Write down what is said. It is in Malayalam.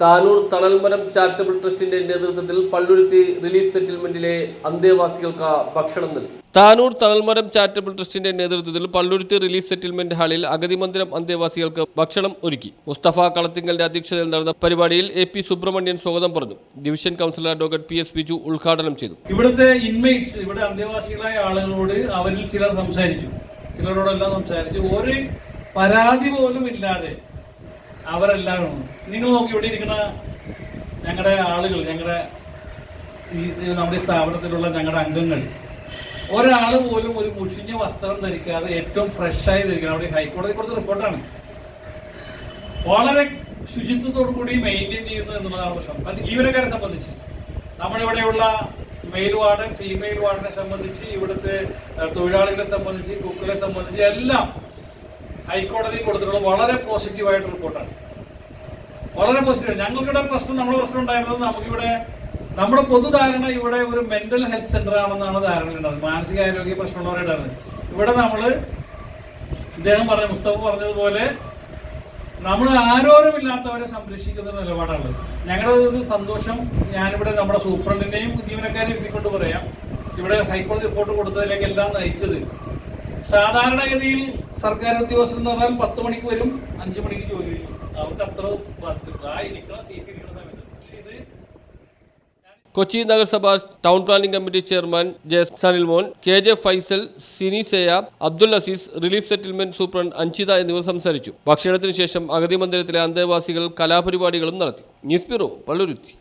Tanur Thanalmaram charitable ട്രസ്റ്റിന്റെ നേതൃത്വത്തിൽ പള്ളുരുത്തി റിലീഫ് സെറ്റിൽമെന്റിലെ അന്തേവാസികൾക്ക് ഭക്ഷണം നൽകി. താനൂർ തണൽമരം ചാരിറ്റബിൾ ട്രസ്റ്റിന്റെ നേതൃത്വത്തിൽ പള്ളുരുത്തി റിലീഫ് സെറ്റിൽമെന്റ് ഹാളിൽ അഗതി മന്ദിരം അന്തേവാസികൾക്ക് ഭക്ഷണം ഒരുക്കി. മുസ്തഫ കളത്തിങ്കലിന്റെ അധ്യക്ഷതയിൽ നടന്ന പരിപാടിയിൽ എ പി സുബ്രഹ്മണ്യൻ സ്വാഗതം പറഞ്ഞു. Division councillor advocate P S Biju ഉദ്ഘാടനം ചെയ്തു. ഇവിടുത്തെ ഇൻമേറ്റ്സ് ഇവിടെ അന്തേവാസികളായ ആളുകളോട് അവരിൽ ചിലർ സംസാരിച്ചു. ചിലരോടെല്ലാം സംസാരിച്ചു. ഒരു പരാതി പോലും ഇല്ലാതെ അവരെല്ലാവരും നിങ്ങൾ നോക്കി ഇവിടെ ഇരിക്കുന്ന ഞങ്ങളുടെ ആളുകൾ ഞങ്ങളുടെ ഈ നമ്മുടെ സ്ഥാപനത്തിലുള്ള ഞങ്ങളുടെ അംഗങ്ങൾ ഒരാൾ പോലും ഒരു മുഷിഞ്ഞ വസ്ത്രം ധരിക്കാതെ ഏറ്റവും ഫ്രഷായി ധരിക്കണം. അവിടെ ഹൈക്കോടതി കൊടുത്ത റിപ്പോർട്ടാണ്. വളരെ ശുചിത്വത്തോടു കൂടി മെയിന്റെയിൻ ചെയ്യുന്നു എന്നുള്ളതാണ് പ്രശ്നം. അത് ജീവനക്കാരെ സംബന്ധിച്ച്. നമ്മളിവിടെയുള്ള മെയിൽ വാർഡൻ ഫീമെയിൽ വാർഡനെ സംബന്ധിച്ച് ഇവിടുത്തെ തൊഴിലാളികളെ സംബന്ധിച്ച് കുക്കുകളെ സംബന്ധിച്ച് എല്ലാം ഹൈക്കോടതി കൊടുത്തിട്ടുള്ള വളരെ പോസിറ്റീവായിട്ട് റിപ്പോർട്ടാണ്. വളരെ പോസിറ്റീവ്. ഞങ്ങൾക്കിവിടെ പ്രശ്നം നമ്മുടെ പ്രശ്നം ഉണ്ടായിരുന്നത് നമുക്കിവിടെ നമ്മുടെ പൊതുധാരണ ഇവിടെ ഒരു മെന്റൽ ഹെൽത്ത് സെന്റർ ആണെന്നാണ് ധാരണ ഉണ്ടായിരുന്നത് മാനസികാരോഗ്യ പ്രശ്നമുള്ളവരുണ്ടായിരുന്നത് ഇവിടെ നമ്മൾ ഇദ്ദേഹം പറഞ്ഞ മുസ്തഫ പറഞ്ഞതുപോലെ നമ്മൾ ആരോരുമില്ലാത്തവരെ സംരക്ഷിക്കുന്ന നിലപാടാണ് ഞങ്ങളുടെ ഒരു സന്തോഷം ഞാനിവിടെ നമ്മുടെ സൂപ്രണ്ടിനെയും ജീവനക്കാരെയും എത്തിക്കൊണ്ട് പറയാം. ഇവിടെ ഹൈക്കോടതി റിപ്പോർട്ട് കൊടുത്തതിലേക്ക് എല്ലാം നയിച്ചത് സാധാരണഗതിയിൽ സർക്കാർ ഉദ്യോഗസ്ഥർ എന്ന് പറഞ്ഞാൽ പത്ത് മണിക്ക് വരും അഞ്ചു മണിക്ക് ജോലി ചെയ്യും. അവർക്ക് അത്ര ഇത് കൊച്ചി നഗരസഭ town planning committee chairman J Sanilmon K J Faisal Sini Seya Abdul Azeez relief settlement superintendent Anjitha എന്നിവർ സംസാരിച്ചു. ഭക്ഷണത്തിനു ശേഷം അഗതി മന്ദിരത്തിലെ അന്തേവാസികൾ കലാപരിപാടികളും നടത്തി. News bureau Palluruthy.